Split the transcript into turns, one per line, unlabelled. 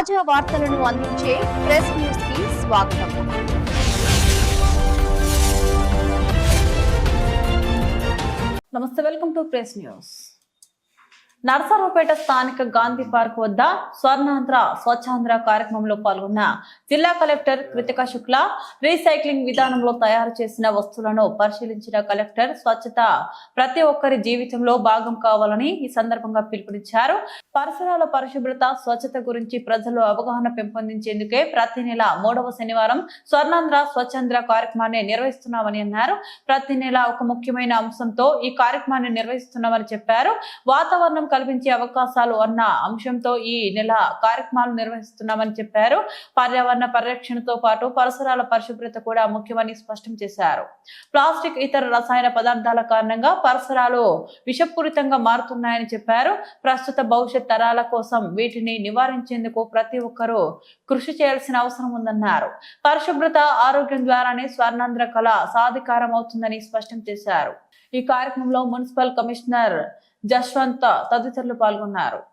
తాజా వార్తలను అందించే ప్రెస్ న్యూస్కి స్వాగతం.
నమస్తే welcome to press news. Narasaraopet స్థానిక గాంధీ పార్క్ వద్ద స్వర్ణాంధ్ర స్వచ్ఛాంధ్ర కార్యక్రమంలో పాల్గొన్న జిల్లా కలెక్టర్ కృతిక శుక్ల రీసైక్లింగ్ విధానంలో తయారు చేసిన వస్తువులను పరిశీలించిన కలెక్టర్ స్వచ్ఛత ప్రతి ఒక్కరి జీవితంలో భాగం కావాలని ఈ సందర్భంగా పిలుపునిచ్చారు. పరిసరాల పరిశుభ్రత స్వచ్ఛత గురించి ప్రజల్లో అవగాహన పెంపొందించేందుకే ప్రతి నెల మూడవ శనివారం స్వర్ణాంధ్ర స్వచ్ఛాంధ్ర కార్యక్రమాన్ని నిర్వహిస్తున్నామని అన్నారు. ప్రతి నెల ఒక ముఖ్యమైన అంశంతో ఈ కార్యక్రమాన్ని నిర్వహిస్తున్నామని చెప్పారు. వాతావరణం కల్పించే అవకాశాలు అన్న అంశంతో ఈ నెల కార్యక్రమాలు నిర్వహిస్తున్నామని చెప్పారు. పర్యావరణ పరిరక్షణతో పాటు పరిసరాల పరిశుభ్రత కూడా ముఖ్యమని స్పష్టం చేశారు. ప్లాస్టిక్ ఇతర రసాయన పదార్థాల కారణంగా పరిసరాలు విషపూరితంగా మారుతున్నాయని చెప్పారు. ప్రస్తుత భవిష్యత్ తరాల కోసం వీటిని నివారించేందుకు ప్రతి ఒక్కరూ కృషి చేయాల్సిన అవసరం ఉందన్నారు. పరిశుభ్రత ఆరోగ్యం ద్వారానే స్వర్ణాంధ్ర కళ సాధికారం అవుతుందని స్పష్టం చేశారు. ఈ కార్యక్రమంలో మున్సిపల్ కమిషనర్ జశ్వంత్ తదితరులు పాల్గొన్నారు.